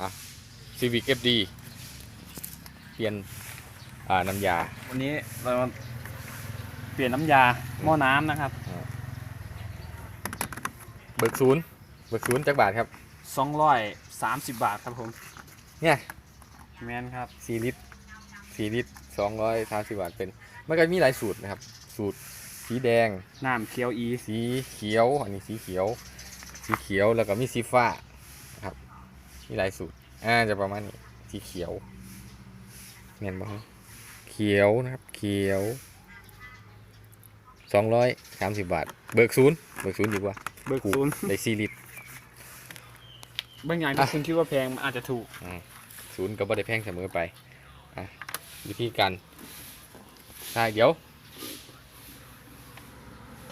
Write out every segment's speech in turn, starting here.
อะ Civic FD เปลี่ยนอ่าน้ำยา วันนี้เรามาเปลี่ยนน้ำยาหม้อน้ำนะครับ เบิกศูนย์เบิกศูนย์จักบาทครับ230บาทครับผมเนี่ยแมนครับสี่ลิตรสี่ลิตรสองร้อยสามสิบบาทเป็นมันก็มีหลายสูตรนะครับ สูตรสีแดงน้ำเคียวอี สีเขียว อันนี้สีเขียว สีเขียวแล้วก็มีสีฟ้านะครับ มีหลายสูตร อ่าจะประมาณนี้สีเขียวเห็นบ้างเขียวนะครับ เขียวสองร้อยสามสิบบาท เบิกศูนย์เบิกศูนย์ดีกว่าเบิกศูนย์ได้สี่ลิตรบางอย่างที่คุณคิดว่าแพงมันอาจจะถูกศูนย์ก็บ่ได้แพงเสมอไปอะวิธีการใช่เดี๋ยว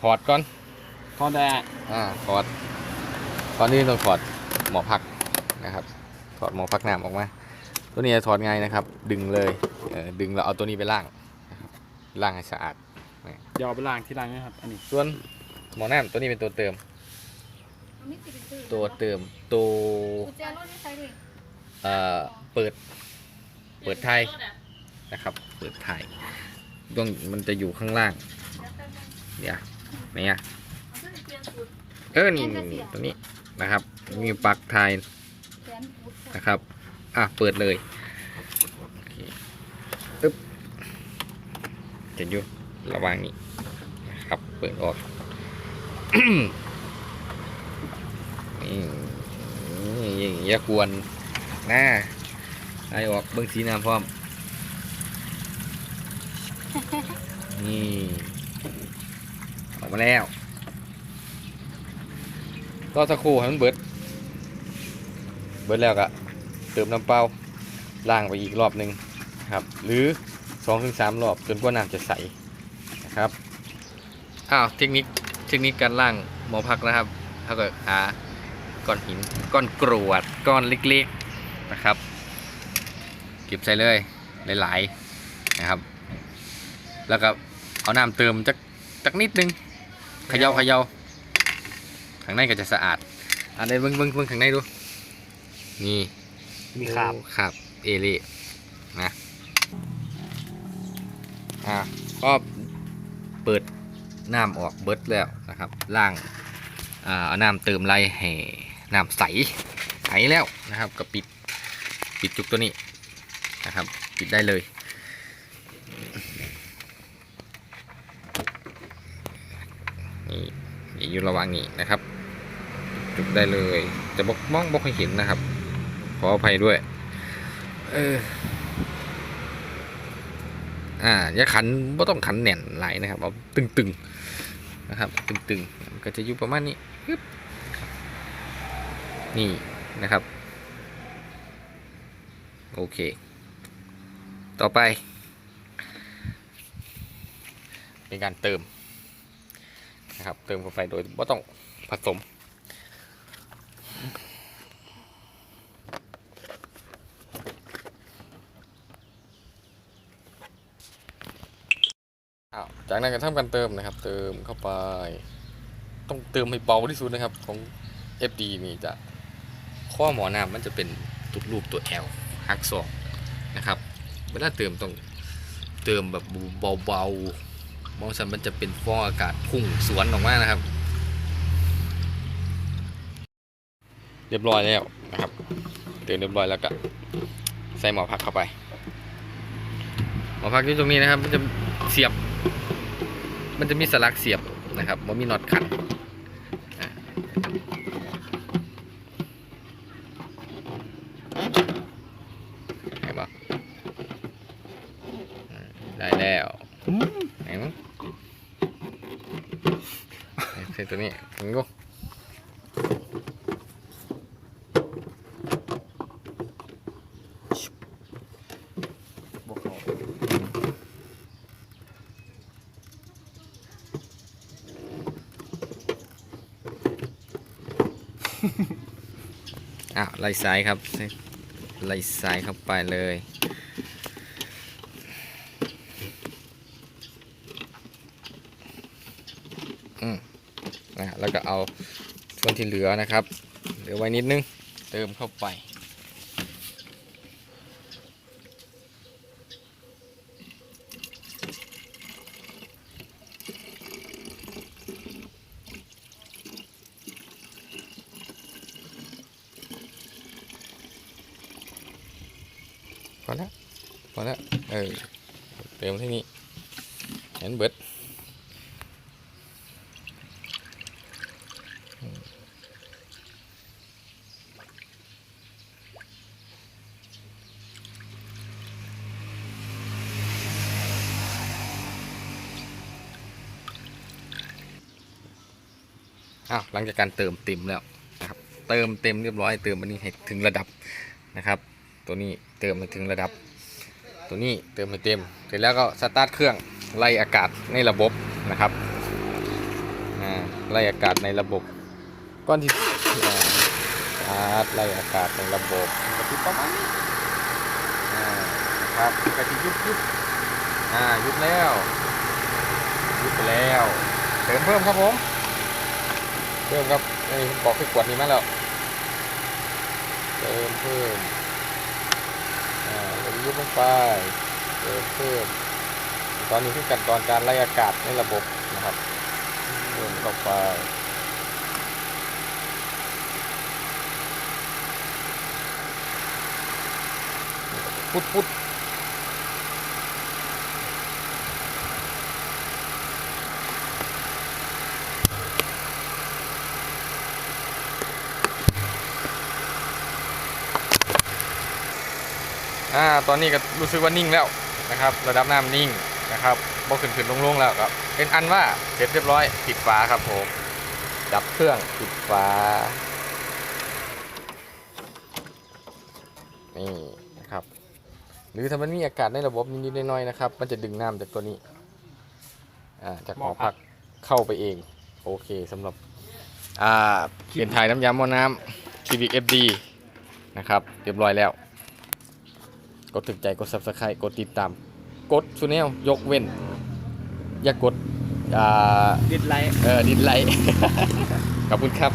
ถอดก่อนพอได้อ่าถอดตอนนี้ต้องถอดหมอพัก นะครับถอดหมอพักน้ำออกมา ตัวนี้จะถอดง่ายนะครับ ดึงเลยเออดึงแล้วเอาตัวนี้ไปล้างนะครับล้างให้สะอาดเดี๋ยวเอาไปล้างที่ล้างนะครับ อันนี้ส่วนหมอน้ำตัวนี้เป็นตัวเติมมันไม่ติดเป็นตื่นตัวเติมตัวกุญแจรถนี่ใช้ดิเอ่อเปิด เปิดไทยนะครับ เปิดไทยต้องมันจะอยู่ข้างล่างเดี๋ยวไหนอะเออนี่นี่นี่ตัวนี้นะครับ มีปลั๊กไทยแข นะครับ อะ เปิดเลยโอเคปึ๊บจะอยู่ระวางนี้นะครับ เปิดออกนี่นี่อย่ากวนหน้าไอออกเบิ้งสีน้ำพร้อม นี่ออกมาแล้วรอสักครู่ให้มันเบิด เบิดแล้วก็เติมน้ำเปล่าล้างไปอีกรอบหนึ่งครับ หรือ2อถึงสรอบจนกว่าน้ำจะใสนะครับอ้าวเทคนิคเทคนิคการล้างหมอพักนะครับถ้าเกิดหาก้อนหินก้อนกรวดก้อนเล็กๆนะครับ เก็บใส่เลยหลายๆนะครับ แล้วก็เอาน้ำเติมจักจักนิดนึงเขย่าเขย่าข้างในก็จะสะอาดอันนี้เบิ้งเบิ้งเบิ้งข้างในดู นี่มีขาบโอ้ขาบเอเล่นะอะก็เปิดน้ำออกเบิดแล้วนะครับล่างอ่าเอาน้ำเติมไรให้น้ำใสใสแล้วนะครับก็ปิดปิดจุกตัวนี้นะครับปิดได้เลยนี่นี่อยู่ระหว่างนี้นะครับจุกได้เลยจะบอกมองบอกให้เห็นนะครับข ออภัยด้วย เออ อ่าอย่าขันไม่ต้องขันแน่นไหลายนะครับเอาตึงๆนะครับ ตึงๆก็จะอยู่ประมาณนี้ปึ๊บนี่นะครับ โอเค ต่อไป เป็นการเติมนะครับ เติมเข้าไปโดยไม่ต้องผสม อ้าว จากนั้นก็ทำการเติมนะครับ เติมเข้าไป ต้องเติมให้เบาที่สุดนะครับ ของ FD นี่จะข้อหมอน้ำมันจะเป็นตุดรูปตัว L หักศอกนะครับเวลาเติมต้องเติมแบบเบาๆมองสันมันจะเป็นฟองอากาศพุ่งสวนออกมานะครับ เรียบร้อยแล้วนะครับ เติมเรียบร้อยแล้วก็ใส่หมอพักเข้าไป หมอพักอยู่ตรงนี้นะครับมันจะเสียบ มันจะมีสลักเสียบนะครับมันมีน็อตขันอะเห็นปะอ่าได้แล้วไหนมั้งเส้นตัวนี้ถึงกูบอก อ้าวไล่ซ้ายครับไล่ซ้ายเข้าไปเลยอืมนะแล้วก็เอาส่วนที่เหลือนะครับ เหลือไว้นิดนึง เติมเข้าไป แล้วพอแล้วเออเติมที่นี่เห็นเบิดอ้าวหลังจากการเติมเต็มแล้วนะครับ เติมเต็มเรียบร้อยเติมอันนี้ให้ถึงระดับนะครับ ตัวนี้เติมให้ถึงระดับ ตัวนี้เติมให้เต็ม เสร็จแล้วก็สตาร์ทเครื่องไล่อากาศในระบบนะครับไล่อากาศในระบบก้อนที่อ่าสตาร์ทไล่อากาศในระบบกระติประมาณนี้อ่านะครับกระติยุบยุบอ่ายุบแล้วยุบไปแล้วเติมเพิ่มครับผมเพิ่มครับนี่ผมบอกให้กวดนี้มาแล้วเติมเพิ่ม ยุบลงไปเติมเพิ่มตอนนี้คือขั้นตอนการไล่อากาศในระบบนะครับเพิ่มเข้าไปพุดพุด อ่าตอนนี้ก็รู้สึกว่านิ่งแล้วนะครับ ระดับน้ำนิ่งนะครับบ่ขึ้นขึ้นลงลงแล้วครับ เป็นอันว่าเสร็จเรียบร้อยปิดฝาครับผมดับเครื่องปิดฝานี่นะครับ หรือถ้ามันมีอากาศในระบบนิดๆหน้อยๆนะครับ มันจะดึงน้ำจากตัวนี้อ่าจากหม้อพักเข้าไปเอง โอเคสำหรับอ่าเปลี่ยนถ่ายน้ำยาหม้อน้ำ Civic FD นะครับ เรียบร้อยแล้ว กดถึงใจกด subscribe กดติดตาม กดซูเนลยกเว้น อย่ากดอ่าดิดไลท์เออดินไลท์ขอบคุณครับ